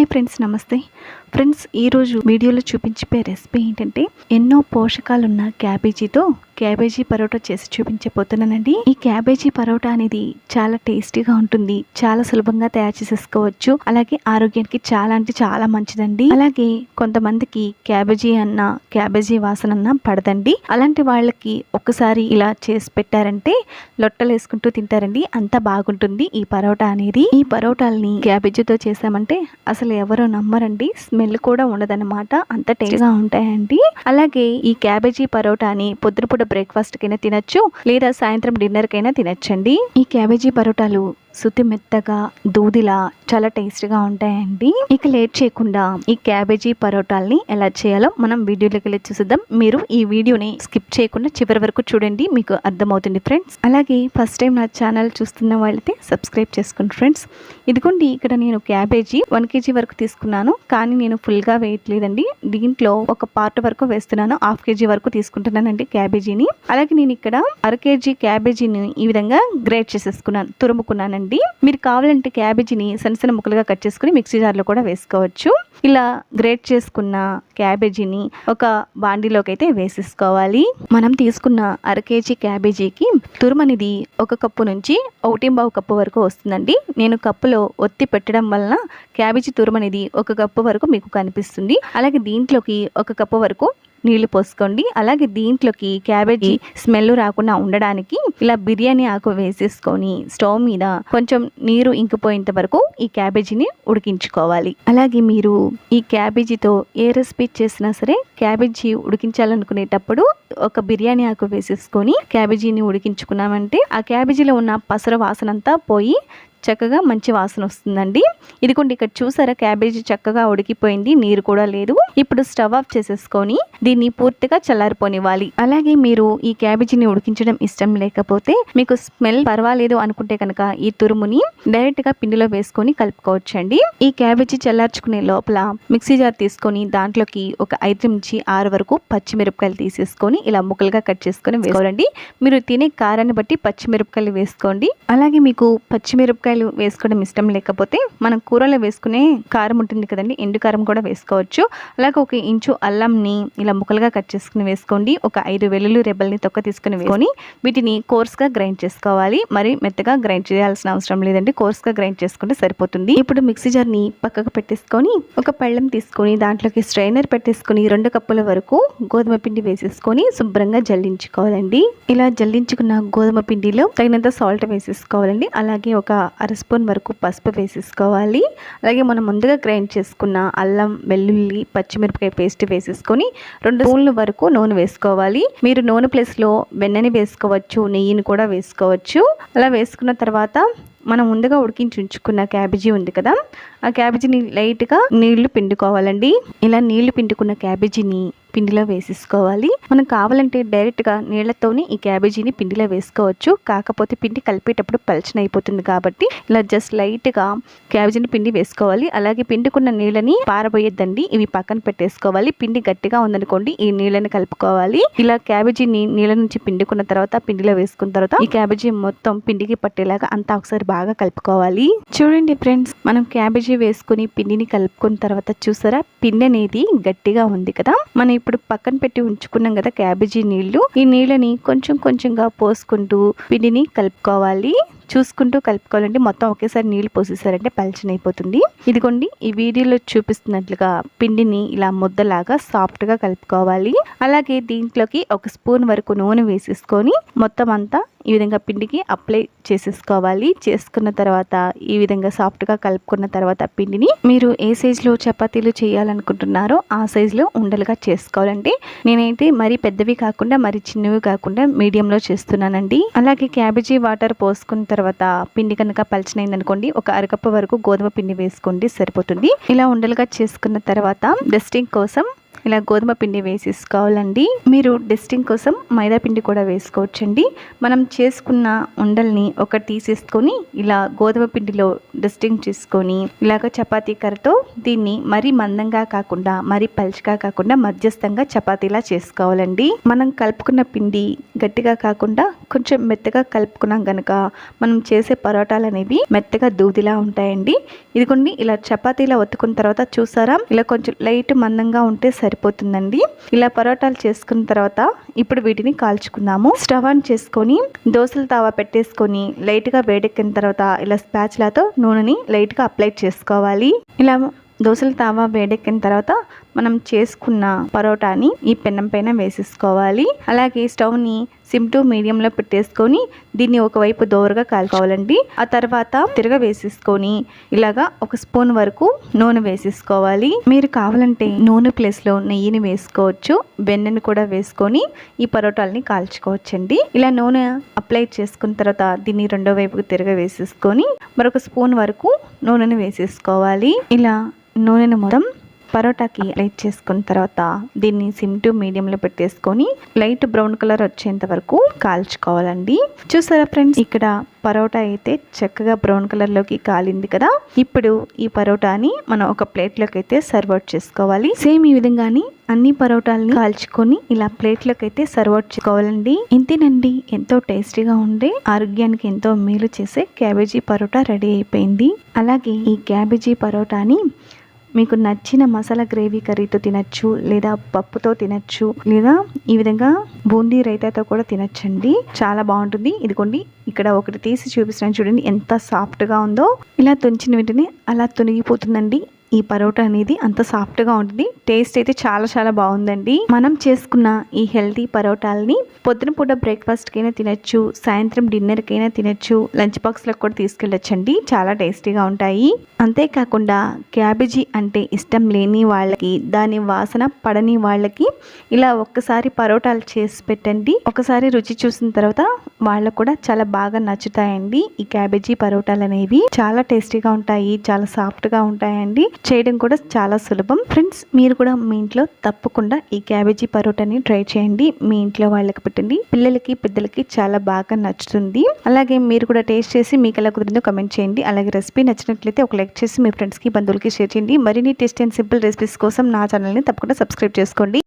Hi friends నమస్తే. Friends ఈరోజు వీడియోలో చూపించే రెసిపీ ఏంటంటే ఎన్నో పోషకాలున్న క్యాబేజీతో క్యాబేజీ పరోటా చేసి చూపించబోతున్నానండి. ఈ క్యాబేజీ పరోటా అనేది చాలా టేస్టీగా ఉంటుంది. చాలా సులభంగా తయారు చేసేసుకోవచ్చు. అలాగే ఆరోగ్యానికి చాలా అంటే చాలా మంచిదండి. అలాగే కొంతమందికి క్యాబేజీ అన్న క్యాబేజీ వాసన అన్న పడదండి. అలాంటి వాళ్ళకి ఒక్కసారి ఇలా చేసి పెట్టారంటే లొట్టలు వేసుకుంటూ తింటారండి. అంత బాగుంటుంది ఈ పరోటా అనేది. ఈ పరోటాల్ని క్యాబేజీతో చేసామంటే అసలు ఎవరో నమ్మరండి. స్మెల్ కూడా ఉండదన్నమాట. అంత టేస్ట్గా ఉంటాయండి. అలాగే ఈ క్యాబేజీ పరోటాని పొద్దుపూట బ్రేక్ఫాస్ట్ కైనా తినచ్చు లేదా సాయంత్రం డిన్నర్ కైనా తినచ్చండి. ఈ క్యాబేజీ పరోటాలు శుద్ధి మెత్తగా దూదిలా చాలా టేస్టీగా ఉంటాయండి. ఇక లేట్ చేయకుండా ఈ క్యాబేజీ పరోటాల్ని ఎలా చేయాలో మనం వీడియోలోకి వెళ్ళి చూసిద్దాం. మీరు ఈ వీడియోని స్కిప్ చేయకుండా చివరి వరకు చూడండి మీకు అర్థమవుతుంది ఫ్రెండ్స్. అలాగే ఫస్ట్ టైం నా ఛానల్ చూస్తున్న వాళ్ళైతే సబ్స్క్రైబ్ చేసుకోండి ఫ్రెండ్స్. ఇదిగోండి ఇక్కడ నేను క్యాబేజీ వన్ కేజీ వరకు తీసుకున్నాను. కానీ నేను ఫుల్గా వేయట్లేదండి. దీంట్లో ఒక పార్ట్ వరకు వేస్తున్నాను. హాఫ్ కేజీ వరకు తీసుకుంటున్నానండి క్యాబేజీని. అలాగే నేను ఇక్కడ అర కేజీ క్యాబేజీని ఈ విధంగా గ్రేట్ చేసేసుకున్నాను తురుముకున్నానండి మీరు కావాలంటే క్యాబేజీని సన్న సన్న ముక్కలుగా కట్ చేసుకుని మిక్సీ జార్లో కూడా వేసుకోవచ్చు. ఇలా గ్రేట్ చేసుకున్న క్యాబేజీని ఒక బాండీలోకి అయితే వేసేసుకోవాలి. మనం తీసుకున్న అర కేజీ క్యాబేజీకి తురుమనిది ఒక కప్పు నుంచి ఒకటింబావు కప్పు వరకు వస్తుందండి. నేను కప్పులో ఒత్తి పెట్టడం వలన క్యాబేజీ తురుమనిది ఒక కప్పు వరకు మీకు కనిపిస్తుంది. అలాగే దీంట్లోకి ఒక కప్పు వరకు నీళ్ళు పోసుకోండి. అలాగే దీంట్లోకి క్యాబేజీ స్మెల్ రాకుండా ఉండడానికి ఇలా బిర్యానీ ఆకు వేసేసుకొని స్టవ్ మీద కొంచెం నీరు ఇంకిపోయేంత వరకు ఈ క్యాబేజీని ఉడికించుకోవాలి. అలాగే మీరు ఈ క్యాబేజీతో ఏ రెసిపీ చేసినా సరే క్యాబేజీ ఉడికించాలనుకునేటప్పుడు ఒక బిర్యానీ ఆకు వేసేసుకొని క్యాబేజీని ఉడికించుకున్నామంటే ఆ క్యాబేజీలో ఉన్న పసర వాసనంతా పోయి చక్కగా మంచి వాసన వస్తుందండి. ఇదిగోండి ఇక్కడ చూసారా క్యాబేజీ చక్కగా ఉడికిపోయింది నీరు కూడా లేదు. ఇప్పుడు స్టవ్ ఆఫ్ చేసేసుకొని దీన్ని పూర్తిగా చల్లారిపోనివ్వాలి. అలాగే మీరు ఈ క్యాబేజీని ఉడికించడం ఇష్టం లేకపోతే మీకు స్మెల్ పర్వాలేదు అనుకుంటే కనుక ఈ తురుముని డైరెక్ట్గా పిండిలో వేసుకొని కలుపుకోవచ్చండి. ఈ క్యాబేజీ చల్లార్చుకునే లోపల మిక్సీ జార్ తీసుకొని దాంట్లోకి ఒక ఐదు నుంచి ఆరు వరకు పచ్చిమిరపకాయలు తీసేసుకొని ఇలా ముక్కలుగా కట్ చేసుకొని వేసుకోవాలండి. మీరు తినే కారాన్ని బట్టి పచ్చిమిరపకాయలు వేసుకోండి. అలాగే మీకు పచ్చిమిరపకాయ పచ్చిమిరపకాయలు వేసుకోవడం ఇష్టం లేకపోతే మనం కూరలో వేసుకునే కారం ఉంటుంది కదండి ఎండు కారం కూడా వేసుకోవచ్చు. అలాగే ఒక ఇంచు అల్లంని ఇలా ముక్కలుగా కట్ చేసుకుని వేసుకోండి. ఒక ఐదు వెల్లుల్లి రెబ్బల్ని తొక్క తీసుకుని వేసుకొని వీటిని కోర్స్గా గ్రైండ్ చేసుకోవాలి. మరి మెత్తగా గ్రైండ్ చేయాల్సిన అవసరం లేదండి. కోర్స్గా గ్రైండ్ చేసుకుంటే సరిపోతుంది. ఇప్పుడు మిక్సీ జార్ని పక్కకు పెట్టేసుకొని ఒక పళ్ళెం తీసుకొని దాంట్లోకి స్ట్రైనర్ పెట్టేసుకొని రెండు కప్పుల వరకు గోధుమ పిండి వేసేసుకొని శుభ్రంగా జల్లించుకోవాలండి. ఇలా జల్లించుకున్న గోధుమ పిండిలో తగినంత సాల్ట్ వేసేసుకోవాలండి. అలాగే ఒక అర స్పూన్ వరకు పసుపు వేసేసుకోవాలి. అలాగే మనం ముందుగా గ్రైండ్ చేసుకున్న అల్లం వెల్లుల్లి పచ్చిమిరపకాయ పేస్ట్ వేసేసుకొని రెండు స్పూన్ల వరకు నూనె వేసుకోవాలి. మీరు నూనె ప్లేస్లో వెన్నని వేసుకోవచ్చు నెయ్యిని కూడా వేసుకోవచ్చు. అలా వేసుకున్న తర్వాత మనం ముందుగా ఉడికించి ఉంచుకున్న క్యాబేజీ ఉంది కదా ఆ క్యాబేజీని లైట్గా నీళ్ళు పిండుకోవాలండి. ఇలా నీళ్ళు పిండుకున్న క్యాబేజీని పిండిలో వేసేసుకోవాలి. మనం కావాలంటే డైరెక్ట్గా నీళ్ళతోనే ఈ క్యాబేజీని పిండిలో వేసుకోవచ్చు. కాకపోతే పిండి కలిపేటప్పుడు పలచన అయిపోతుంది కాబట్టి ఇలా జస్ట్ లైట్గా క్యాబేజీని పిండి వేసుకోవాలి. అలాగే పిండుకున్న నీళ్ళని పారబోయొద్దండి. ఇవి పక్కన పెట్టేసుకోవాలి. పిండి గట్టిగా ఉందనుకోండి ఈ నీళ్ళని కలుపుకోవాలి. ఇలా క్యాబేజీని నీళ్ళ నుంచి పిండుకున్న తర్వాత పిండిలో వేసుకున్న తర్వాత ఈ క్యాబేజీ మొత్తం పిండికి పట్టేలాగా అంతా ఒకసారి బాగా కలుపుకోవాలి. చూడండి ఫ్రెండ్స్ మనం క్యాబేజీ వేసుకుని పిండిని కలుపుకున్న తర్వాత చూసారా? పిండి అనేది గట్టిగా ఉంది కదా? మనం ఇప్పుడు పక్కన పెట్టి ఉంచుకున్నాం కదా క్యాబేజీ నీళ్ళు ఈ నీళ్ళని కొంచెం కొంచెంగా పోసుకుంటూ పిండిని కలుపుకోవాలి. చూసుకుంటూ కలుపుకోవాలంటే మొత్తం ఒకేసారి నీళ్ళు పోసేసారంటే పలచనైపోతుంది. ఇదిగోండి ఈ వీడియోలో చూపిస్తున్నట్లుగా పిండిని ఇలా ముద్దలాగా సాఫ్ట్గా కలుపుకోవాలి. అలాగే దీంట్లోకి ఒక స్పూన్ వరకు నూనె వేసేసుకొని మొత్తం అంతా ఈ విధంగా పిండికి అప్లై చేసేసుకోవాలి. చేసుకున్న తర్వాత ఈ విధంగా సాఫ్ట్గా కలుపుకున్న తర్వాత పిండిని మీరు ఏ సైజులో చపాతీలు చేయాలనుకుంటున్నారో ఆ సైజులో ఉండలుగా చేసుకోవాలండి. నేనైతే మరీ పెద్దవి కాకుండా మరి చిన్నవి కాకుండా మీడియంలో చేస్తున్నానండి. అలాగే క్యాబేజీ వాటర్ పోసుకున్న తర్వాత పిండి కనుక పలచనైంది అనుకోండి ఒక అరకప్పు వరకు గోధుమ పిండి వేసుకోండి సరిపోతుంది. ఇలా ఉండలుగా చేసుకున్న తర్వాత డస్టింగ్ కోసం ఇలా గోధుమ పిండి వేసేసుకోవాలండి. మీరు డెస్టింగ్ కోసం మైదా పిండి కూడా వేసుకోవచ్చండి. మనం చేసుకున్న ఉండల్ని ఒకటి తీసేసుకొని ఇలా గోధుమ పిండిలో డెస్టింగ్ చేసుకొని ఇలాగ చపాతీ కర్రతో దీన్ని మరీ మందంగా కాకుండా మరీ పలుచగా కాకుండా మధ్యస్థంగా చపాతీలా చేసుకోవాలండి. మనం కలుపుకున్న పిండి గట్టిగా కాకుండా కొంచెం మెత్తగా కలుపుకున్నాం గనక మనం చేసే పరోటాలు అనేవి మెత్తగా దూదిలా ఉంటాయండి. ఇదిగోండి ఇలా చపాతీలా ఒత్తుకున్న తర్వాత చూసారా? ఇలా కొంచెం లైట్ మందంగా ఉంటే సరే సరిపోతుందండి. ఇలా పరోటాలు చేసుకున్న తర్వాత ఇప్పుడు వీటిని కాల్చుకుందాము. స్టవ్ ఆన్ చేసుకొని దోశల తావా పెట్టేసుకొని లైట్గా వేడెక్కిన తర్వాత ఇలా స్పాచ్లతో నూనెని లైట్గా అప్లై చేసుకోవాలి. ఇలా దోశలు తావా వేడెక్కిన తర్వాత మనం చేసుకున్న పరోటాని ఈ పెన్నం పైన వేసేసుకోవాలి. అలాగే స్టవ్ని సిమ్ టు మీడియంలో పెట్టేసుకొని దీన్ని ఒకవైపు దోరగా కాల్చుకోవాలండి. ఆ తర్వాత తిరగ వేసేసుకొని ఇలాగా ఒక స్పూన్ వరకు నూనె వేసేసుకోవాలి. మీరు కావాలంటే నూనె ప్లేస్లో నెయ్యిని వేసుకోవచ్చు. వెన్నెను కూడా వేసుకొని ఈ పరోటాలని కాల్చుకోవచ్చండి. ఇలా నూనె అప్లై చేసుకున్న తర్వాత దీన్ని రెండో వైపుకు తిరగ వేసేసుకొని మరొక స్పూన్ వరకు నూనెని వేసేసుకోవాలి. ఇలా నూనెను మొత్తం పరోటాకి లైట్ చేసుకున్న తర్వాత దీన్ని సిమ్ టు మీడియంలో పెట్టేసుకొని లైట్ బ్రౌన్ కలర్ వచ్చేంత వరకు కాల్చుకోవాలండి. చూసారా ఫ్రెండ్స్? ఇక్కడ పరోటా అయితే చక్కగా బ్రౌన్ కలర్లోకి కాలింది కదా. ఇప్పుడు ఈ పరోటాని మనం ఒక ప్లేట్లోకి అయితే సర్వ్ అవుట్ చేసుకోవాలి. సేమ్ ఈ విధంగానే అన్ని పరోటాలని కాల్చుకొని ఇలా ప్లేట్లోకి అయితే సర్వ్ అవుట్ చేసుకోవాలండి. ఇంతేనండి ఎంతో టేస్టీగా ఉండే ఆరోగ్యానికి ఎంతో మేలు చేసే క్యాబేజీ పరోటా రెడీ అయిపోయింది. అలాగే ఈ క్యాబేజీ పరోటాని మీకు నచ్చిన మసాలా గ్రేవీ కర్రీతో తినచ్చు లేదా పప్పుతో తినచ్చు లేదా ఈ విధంగా బూందీ రైతాతో కూడా తినచ్చండి. చాలా బాగుంటుంది. ఇదిగోండి ఇక్కడ ఒకటి తీసి చూపిస్తున్నాను. చూడండి ఎంత సాఫ్ట్గా ఉందో. ఇలా తుంచిన వెంటనే అలా తొనిగిపోతుందండి. ఈ పరోటా అనేది అంత సాఫ్ట్గా ఉంటుంది. టేస్ట్ అయితే చాలా చాలా బాగుందండి. మనం చేసుకున్న ఈ హెల్తీ పరోటాలని పొద్దున పూట బ్రేక్ఫాస్ట్కైనా తినచ్చు సాయంత్రం డిన్నర్కైనా తినచ్చు లంచ్ బాక్స్లకు కూడా తీసుకెళ్ళొచ్చండి. చాలా టేస్టీగా ఉంటాయి. అంతేకాకుండా క్యాబేజీ అంటే ఇష్టం లేని వాళ్ళకి దాని వాసన పడని వాళ్ళకి ఇలా ఒక్కసారి పరోటాలు చేసి పెట్టండి. ఒకసారి రుచి చూసిన తర్వాత వాళ్ళకు కూడా చాలా బాగా నచ్చుతాయండి ఈ క్యాబేజీ పరోటాలు అనేవి. చాలా టేస్టీగా ఉంటాయి చాలా సాఫ్ట్గా ఉంటాయండి. చేయడం కూడా చాలా సులభం. ఫ్రెండ్స్ మీరు కూడా మీ ఇంట్లో తప్పకుండా ఈ క్యాబేజీ పరోటాని ట్రై చేయండి. మీ ఇంట్లో వాళ్ళకి పెట్టండి. పిల్లలకి పెద్దలకి చాలా బాగా నచ్చుతుంది. అలాగే మీరు కూడా టేస్ట్ చేసి మీకు ఎలా కుదిరిందో కమెంట్ చేయండి. అలాగే రెసిపీ నచ్చినట్లయితే ఒక లైక్ చేసి మీ ఫ్రెండ్స్కి బంధువులకి షేర్ చేయండి. మరిన్ని టేస్ట్ అండ్ సింపుల్ రెసిపీస్ కోసం నా ఛానల్ని తప్పకుండా సబ్స్క్రైబ్ చేసుకోండి.